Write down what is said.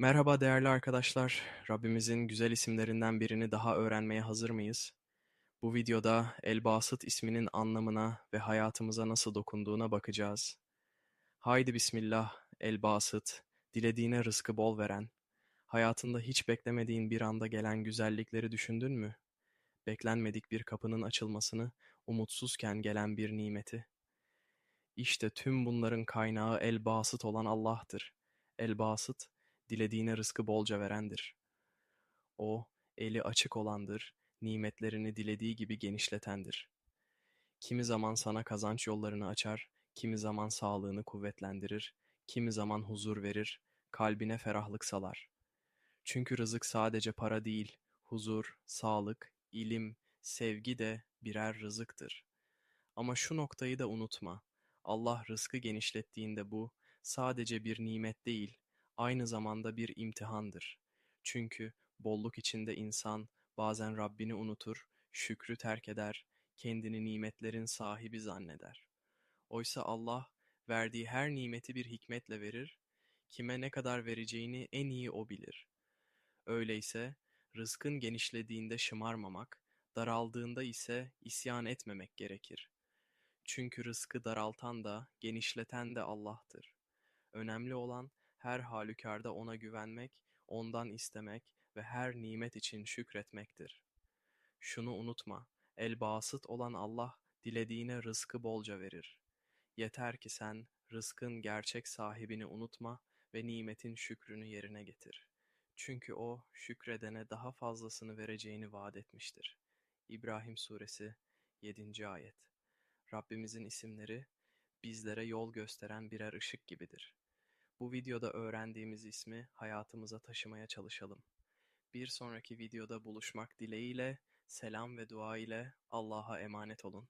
Merhaba değerli arkadaşlar. Rabbimizin güzel isimlerinden birini daha öğrenmeye hazır mıyız? Bu videoda El Basit isminin anlamına ve hayatımıza nasıl dokunduğuna bakacağız. Haydi bismillah, El Basit, dilediğine rızkı bol veren. Hayatında hiç beklemediğin bir anda gelen güzellikleri düşündün mü? Beklenmedik bir kapının açılmasını, umutsuzken gelen bir nimeti. İşte tüm bunların kaynağı El Basit olan Allah'tır. El Basit, dilediğine rızkı bolca verendir. O, eli açık olandır, nimetlerini dilediği gibi genişletendir. Kimi zaman sana kazanç yollarını açar, kimi zaman sağlığını kuvvetlendirir, kimi zaman huzur verir, kalbine ferahlık salar. Çünkü rızık sadece para değil, huzur, sağlık, ilim, sevgi de birer rızıktır. Ama şu noktayı da unutma. Allah rızkı genişlettiğinde bu sadece bir nimet değil, aynı zamanda bir imtihandır. Çünkü bolluk içinde insan bazen Rabbini unutur, şükrü terk eder, kendini nimetlerin sahibi zanneder. Oysa Allah verdiği her nimeti bir hikmetle verir, kime ne kadar vereceğini en iyi o bilir. Öyleyse rızkın genişlediğinde şımarmamak, daraldığında ise isyan etmemek gerekir. Çünkü rızkı daraltan da, genişleten de Allah'tır. Önemli olan her halükarda ona güvenmek, ondan istemek ve her nimet için şükretmektir. Şunu unutma, el-Basıt olan Allah dilediğine rızkı bolca verir. Yeter ki sen rızkın gerçek sahibini unutma ve nimetin şükrünü yerine getir. Çünkü o şükredene daha fazlasını vereceğini vaat etmiştir. İbrahim Suresi 7. Ayet Rabbimizin isimleri bizlere yol gösteren birer ışık gibidir. Bu videoda öğrendiğimiz ismi hayatımıza taşımaya çalışalım. Bir sonraki videoda buluşmak dileğiyle, selam ve dua ile Allah'a emanet olun.